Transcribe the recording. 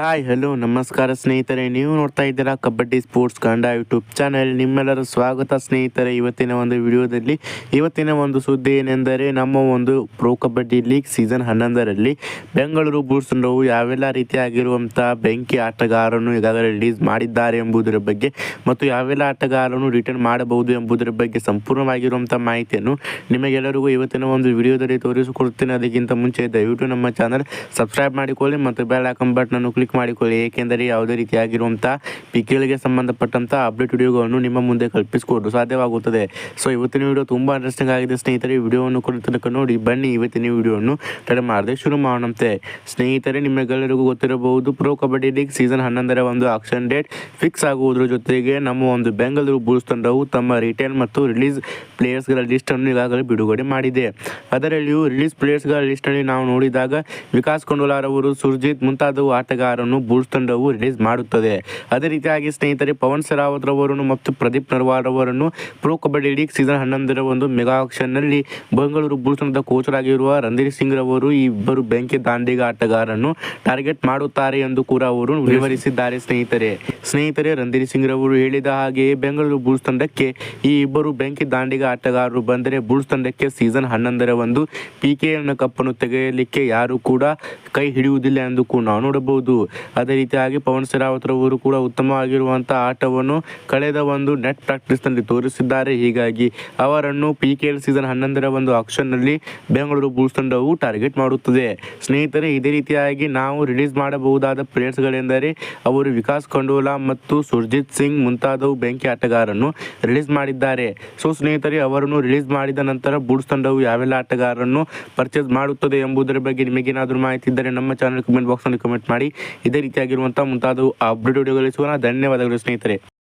Hi hello ನಮಸ್ಕಾರ ಸ್ನೇಹಿತರೆ. ನೀವು ನೋಡ್ತಾ ಇದ್ದೀರಾ ಕಬಡ್ಡಿ ಸ್ಪೋರ್ಟ್ಸ್ ಕಂಡ ಯೂಟ್ಯೂಬ್ ಚಾನೆಲ್. ನಿಮ್ಮೆಲ್ಲರ ಸ್ವಾಗತ ಸ್ನೇಹಿತರೆ. ಇವತ್ತಿನ ಒಂದು ವಿಡಿಯೋದಲ್ಲಿ ಇವತ್ತಿನ ಒಂದು ಸುದ್ದಿ ಏನೆಂದರೆ, ನಮ್ಮ ಒಂದು ಪ್ರೋ ಕಬಡ್ಡಿ ಲೀಗ್ ಸೀಸನ್ ಹನ್ನೊಂದರಲ್ಲಿ ಬೆಂಗಳೂರು ಬುಲ್ಸ್ ತಂಡವು ಯಾವೆಲ್ಲ ರೀತಿಯಾಗಿರುವಂಥ ಬೆಂಕಿ ಆಟಗಾರರನ್ನು ಈಗಾಗಲೇ ರಿಲೀಸ್ ಮಾಡಿದ್ದಾರೆ ಎಂಬುದರ ಬಗ್ಗೆ ಮತ್ತು ಯಾವೆಲ್ಲ ಆಟಗಾರರನ್ನು ರಿಟರ್ನ್ ಮಾಡಬಹುದು ಎಂಬುದರ ಬಗ್ಗೆ ಸಂಪೂರ್ಣವಾಗಿರುವಂಥ ಮಾಹಿತಿಯನ್ನು ನಿಮಗೆಲ್ಲರಿಗೂ ಇವತ್ತಿನ ಒಂದು ವಿಡಿಯೋದಲ್ಲಿ ತೋರಿಸಿಕೊಡುತ್ತೇನೆ ಅದಕ್ಕಿಂತ ಮುಂಚೆ ದಯವಿಟ್ಟು ನಮ್ಮ ಚಾನಲ್ ಸಬ್ಸ್ಕ್ರೈಬ್ ಮಾಡಿಕೊಳ್ಳಿ ಮತ್ತು ಬೆಲ್ ಐಕಾನ್ ಬಟನ್ ಅನ್ನು ಕ್ಲಿಕ್ ಮಾಡಿಕೊಳ್ಳಿ. ಏಕೆಂದರೆ ಯಾವುದೇ ರೀತಿಯಾಗಿರುವಂಥ ಪಿಕೆಲ್ಗೆ ಸಂಬಂಧಪಟ್ಟಂಥ ಅಪ್ಡೇಟ್ ವಿಡಿಯೋಗಳನ್ನು ನಿಮ್ಮ ಮುಂದೆ ಕಲ್ಪಿಸಿಕೊಡಲು ಸಾಧ್ಯವಾಗುತ್ತದೆ. ಸೊ, ಇವತ್ತಿನ ವಿಡಿಯೋ ತುಂಬ ಇಂಟ್ರೆಸ್ಟಿಂಗ್ ಆಗಿದೆ. ಸ್ನೇಹಿತರೆ ವಿಡಿಯೋವನ್ನು ಕೂಡ ತನಕ ನೋಡಿ ಬನ್ನಿ. ಇವತ್ತಿನ ವಿಡಿಯೋವನ್ನು ತಡೆ ಮಾಡದೆ ಶುರು ಮಾಡೋಣಂತೆ. ಸ್ನೇಹಿತರೆ ನಿಮಗೆಲ್ಲರಿಗೂ ಗೊತ್ತಿರಬಹುದು ಪ್ರೋ ಕಬಡ್ಡಿ ಲೀಗ್ ಸೀಸನ್ ಹನ್ನೊಂದರ ಒಂದು ಆಕ್ಷನ್ ಡೇಟ್ ಫಿಕ್ಸ್ ಆಗುವುದರ ಜೊತೆಗೆ ನಮ್ಮ ಒಂದು ಬೆಂಗಳೂರು ಬುಲ್ಸ್ ತಂಡವು ತಮ್ಮ ರಿಟೇಲ್ ಮತ್ತು ರಿಲೀಸ್ ಪ್ಲೇಯರ್ಸ್ಗಳ ಲಿಸ್ಟನ್ನು ಈಗಾಗಲೇ ಬಿಡುಗಡೆ ಮಾಡಿದೆ. ಅದರಲ್ಲಿಯೂ ರಿಲೀಸ್ ಪ್ಲೇಯರ್ಸ್ಗಳ ಲಿಸ್ಟಲ್ಲಿ ನಾವು ನೋಡಿದಾಗ ವಿಕಾಸ್ ಕೊಂಡೋಲಾರವರು, ಸುರ್ಜಿತ್ ಮುಂತಾದವು ಆಟಗಾರರನ್ನು ಬುಲ್ಸ್ ತಂಡವು ರಿಲೀಸ್ ಮಾಡುತ್ತದೆ. ಅದೇ ರೀತಿಯಾಗಿ ಸ್ನೇಹಿತರೆ, ಪವನ್ ಸರಾವತ್ ರವರನ್ನು ಮತ್ತು ಪ್ರದೀಪ್ ನರ್ವಾರ್ ಅವರನ್ನು ಪ್ರೋ ಕಬಡ್ಡಿ ಲೀಗ್ ಸೀಸನ್ ಹನ್ನೊಂದರ ಒಂದು ಮೆಗಾ ಆಕ್ಷನ್ನಲ್ಲಿ ಬೆಂಗಳೂರು ಬುಲ್ಸ್ ತಂಡದ ಕೋಚರಾಗಿರುವ ರಣಧೀರ್ ಸಿಂಗ್ ರವರು ಈ ಇಬ್ಬರು ಬೆಂಕಿ ದಾಂಡಿಗ ಆಟಗಾರರನ್ನು ಟಾರ್ಗೆಟ್ ಮಾಡುತ್ತಾರೆ ಎಂದು ಕೂಡ ಅವರು ವಿವರಿಸಿದ್ದಾರೆ ಸ್ನೇಹಿತರೆ. ಸ್ನೇಹಿತರೆ, ರಣಧೀರ್ ಸಿಂಗ್ ರವರು ಹೇಳಿದ ಹಾಗೆಯೇ ಬೆಂಗಳೂರು ಬುಲ್ಸ್ ತಂಡಕ್ಕೆ ಈ ಇಬ್ಬರು ಬೆಂಕಿ ದಾಂಡಿಗ ಆಟಗಾರರು ಬಂದರೆ ಬುಲ್ಸ್ ತಂಡಕ್ಕೆ ಸೀಸನ್ ಹನ್ನೊಂದರ ಒಂದು ಪಿ ಕೆ ಕಪ್ಪನ್ನು ತೆಗೆಯಲಿಕ್ಕೆ ಯಾರು ಕೂಡ ಕೈ ಹಿಡಿಯುವುದಿಲ್ಲ ಎಂದು ಕೂಡ ನಾವು ನೋಡಬಹುದು. ಅದೇ ರೀತಿಯಾಗಿ ಪವನ್ ಸೆರಾವತ್ ರವರು ಕೂಡ ಉತ್ತಮವಾಗಿರುವಂತಹ ಆಟವನ್ನು ಕಳೆದ ಒಂದು ನೆಟ್ ಪ್ರಾಕ್ಟೀಸ್ನಲ್ಲಿ ತೋರಿಸಿದ್ದಾರೆ. ಹೀಗಾಗಿ ಅವರನ್ನು ಪಿ ಕೆ ಎಲ್ ಸೀಸನ್ ಹನ್ನೊಂದರ ಒಂದು ಆಕ್ಷನ್ನಲ್ಲಿ ಬೆಂಗಳೂರು ಬುಲ್ಸ್ ತಂಡವು ಟಾರ್ಗೆಟ್ ಮಾಡುತ್ತದೆ. ಸ್ನೇಹಿತರೆ, ಇದೇ ರೀತಿಯಾಗಿ ನಾವು ರಿಲೀಸ್ ಮಾಡಬಹುದಾದ ಪ್ಲೇಯರ್ಸ್ಗಳೆಂದರೆ ಅವರು ವಿಕಾಸ್ ಖಂಡೋಲಾ ಮತ್ತು ಸುರ್ಜಿತ್ ಸಿಂಗ್ ಮುಂತಾದವು ಬೆಂಕಿ ಆಟಗಾರರನ್ನು ರಿಲೀಸ್ ಮಾಡಿದ್ದಾರೆ. ಸೊ ಸ್ನೇಹಿತರೆ, ಅವರನ್ನು ರಿಲೀಸ್ ಮಾಡಿದ ನಂತರ ಬುಲ್ಸ್ ತಂಡವು ಯಾವೆಲ್ಲ ಆಟಗಾರರನ್ನು ಪರ್ಚೇಸ್ ಮಾಡುತ್ತದೆ ಎಂಬುದರ ಬಗ್ಗೆ ನಿಮಗೇನಾದರೂ ಮಾಹಿತಿ ಇದ್ದರೆ ನಮ್ಮ ಚಾನಲ್ ಕಮೆಂಟ್ ಬಾಕ್ಸ್ನಲ್ಲಿ ಕಮೆಂಟ್ ಮಾಡಿ. ಇದೇ ರೀತಿಯಾಗಿರುವಂಥ ಮುಂತಾದವು ಅಪ್ಡೇಟ್ ವಿಡಿಯೋಗಳು ಸಿಗೋಣ. ಧನ್ಯವಾದಗಳು ಸ್ನೇಹಿತರೆ.